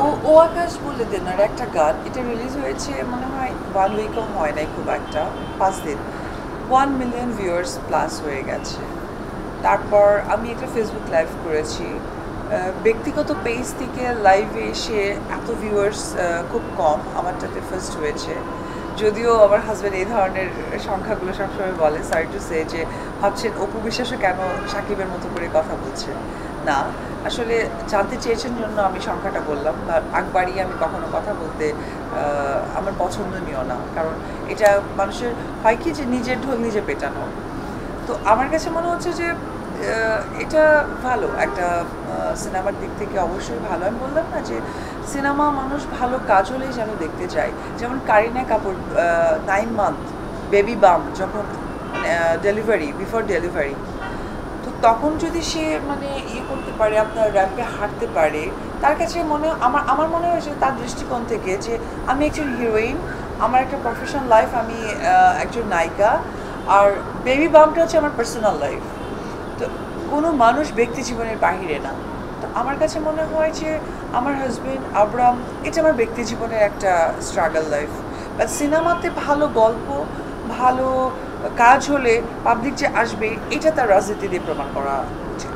ও ও আকাশ বলে দেন, আর একটা গান। এটা রিলিজ হয়েছে, মনে হয় ওয়ান উইকও হয় নাই খুব একটা, পাঁচ দিন। ওয়ান মিলিয়ন ভিউয়ার্স প্লাস হয়ে গেছে। তারপর আমি এটা ফেসবুক লাইভ করেছি। ব্যক্তিগত পেজ থেকে লাইভে এসে এত ভিউয়ার্স খুব কম, আমারটাতে ফার্স্ট হয়েছে। যদিও আমার হাজব্যান্ড এই ধরনের সংখ্যাগুলো সবসময় বলে সরি টু সে যে ভাবছেন, অপু বিশ্বাসও কেন সাকিবের মতো করে কথা বলছে? না, আসলে জানতে চেয়েছেন জন্য আমি সংখ্যাটা বললাম, বা আকবারই আমি কখনো কথা বলতে আমার পছন্দনীয় না। কারণ এটা মানুষের, হয় কি যে নিজের ঢোল নিজে পেটানো। তো আমার কাছে মনে হচ্ছে যে এটা ভালো একটা সিনেমার দিক থেকে অবশ্যই ভালো। আমি বললাম না যে সিনেমা মানুষ ভালো কাজ হলেই যেন দেখতে যায় যেমন Kareena Kapoor nine month baby bump যখন ডেলিভারি বিফোর ডেলিভারি তো তখন যদি সে মানে ইয়ে করতে পারে, আপনার র্যাম্পে হাঁটতে পারে, তার কাছে মনে, আমার আমার মনে হয়েছে তার দৃষ্টিকোণ থেকে যে আমি একজন হিরোইন আমার একটা প্রফেশনাল লাইফ আমি একজন নায়িকা, আর বেবি বামটা হচ্ছে আমার পার্সোনাল লাইফ কোনো মানুষ ব্যক্তি জীবনের বাহিরে না। তো আমার কাছে মনে হয় যে আমার হাজব্যান্ড আবরাম, এটা আমার ব্যক্তি জীবনের একটা স্ট্রাগল লাইফ বাট সিনেমাতে ভালো গল্প, ভালো কাজ হলে পাবলিক যে আসবে, এটা তার রাজনীতি দিয়ে প্রমাণ করা উচিত।